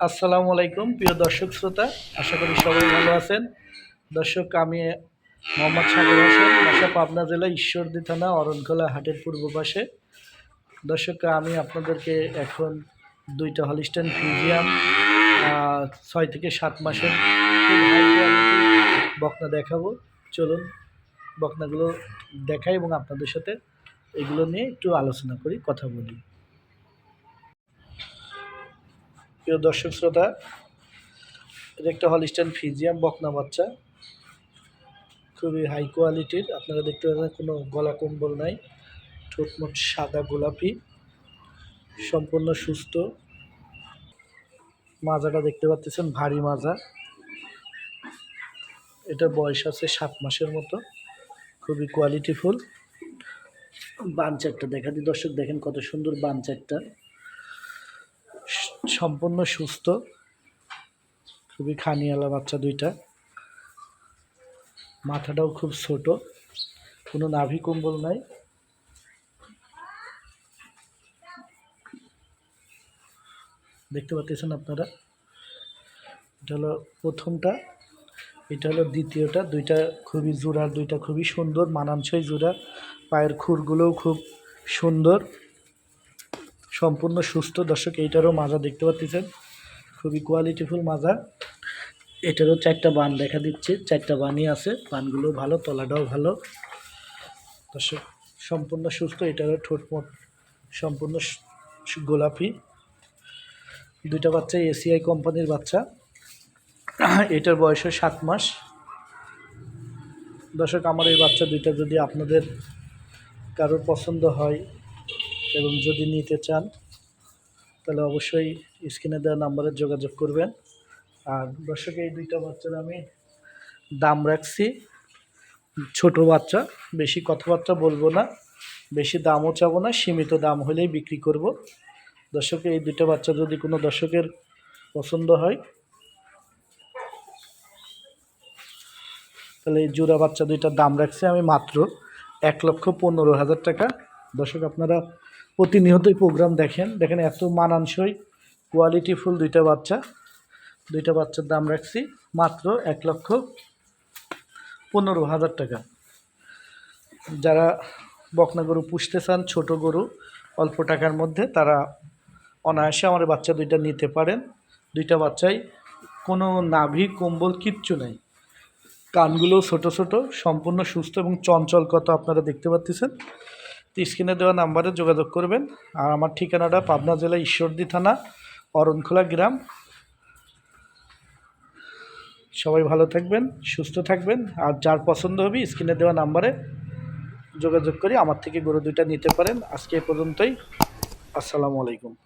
আসসালামু আলাইকুম প্রিয় দর্শক শ্রোতা। আশা করি সবাই ভালো আছেন। দর্শক আমি মোহাম্মদ সাগর হোসেন বাসা পাবনা জেলা ঈশ্বরদী থানা অরণখোলা হাটের পূর্ব পাশে। দর্শক আমি আপনাদেরকে এখন দুইটা হলিস্টান ফিজিয়াম আহ, ছয় থেকে সাত মাসের বকনা দেখাবো। চলুন বকনাগুলো দেখাই এবং আপনাদের সাথে এগুলো নিয়ে একটু আলোচনা করি কথা বলি। প্রিয় দর্শক শ্রোতা, এটা একটা হলিস্টান ফিজিয়াম বকনা বাচ্চা। খুবই হাই কোয়ালিটির, আপনারা দেখতে পাচ্ছেন কোনো গলা কম্বল নাই, ঠোঁটমোট সাদা গোলাপি, সম্পূর্ণ সুস্থ। মাজাটা দেখতে পাচ্ছেন ভারী মাজা। এটা বয়স আছে সাত মাসের মতো, খুবই কোয়ালিটিফুল বানচারটা দেখা দিই দর্শক দেখেন কত সুন্দর বানচারটা সম্পূর্ণ সুস্থ। খুবই খানিয়ালা বাচ্চা দুইটা। মাথাটাও খুব ছোট। কোনো নাভি কম্বল নাই। দেখতে পাচ্ছেন আপনারা? এটা হলো প্রথমটা। এটা হলো দ্বিতীয়টা। দুইটা খুবই জোড়ার দুইটা খুবই সুন্দর। মানানসই জোড়া। পায়ের খুরগুলোও খুব সুন্দর। সম্পূর্ণ সুস্থ। দর্শক, এইটারও মাজা দেখতে পাচ্ছেন। খুবই কোয়ালিটিফুল মাজা। এটারও চারটা বান দেখা দিচ্ছে। চারটা বানই আছে। বানগুলো ভালো, তলাটাও ভালো। দর্শক, সম্পূর্ণ সুস্থ। এটারও ঠোঁটমোট সম্পূর্ণ গোলাপি। দুইটা বাচ্চা এসিআই কোম্পানির বাচ্চা। এটার বয়স সাত মাস। দর্শক, আমার এই বাচ্চা দুইটা যদি আপনাদের কারোর পছন্দ হয় এবং যদি নিতে চান, তাহলে অবশ্যই স্ক্রিনে দেওয়া নাম্বারে যোগাযোগ করবেন। আর দর্শক, এই দুইটা বাচ্চার আমি দাম রাখছি। ছোট বাচ্চা, বেশি কথাবার্তা বলব না, বেশি দামও চাবো না, সীমিত দাম হলেই বিক্রি করব। দর্শক, এই দুইটা বাচ্চা যদি কোনো দর্শকের পছন্দ হয়, তাহলে এই জোড়া বাচ্চা দুইটার দাম রাখছি আমি মাত্র এক লক্ষ পনেরো হাজার টাকা। দর্শক, আপনারা প্রতিনিয়তই প্রোগ্রাম দেখেন। দেখেন এত মানানসই কোয়ালিটিফুল দুইটা বাচ্চা। দুইটা বাচ্চার দাম রাখছি মাত্র এক লক্ষ পনেরো হাজার টাকা। যারা বকনা গরু পুষতে চান, ছোট গরু, অল্প টাকার মধ্যে, তারা অনায়াসে আমার বাচ্চা দুইটা নিতে পারেন। দুইটা বাচ্চাই কোনো নাভি, কম্বল, কিচ্ছু নেই। কানগুলো ছোট ছোট, সম্পূর্ণ সুস্থ এবং চঞ্চল কত আপনারা দেখতে পাচ্ছেন। তো স্ক্রিনে দেওয়া নাম্বারে যোগাযোগ করবেন। আর আমার ঠিকানাটা পাবনা জেলা ঈশ্বরদী থানা, অরণখোলা গ্রাম। সবাই ভালো থাকবেন, সুস্থ থাকবেন। আর যার পছন্দ হবে স্ক্রিনে দেওয়া নাম্বারে যোগাযোগ করে আমার থেকে গরু দুইটা নিতে পারেন। আজকে এ পর্যন্তই। আসসালামু আলাইকুম।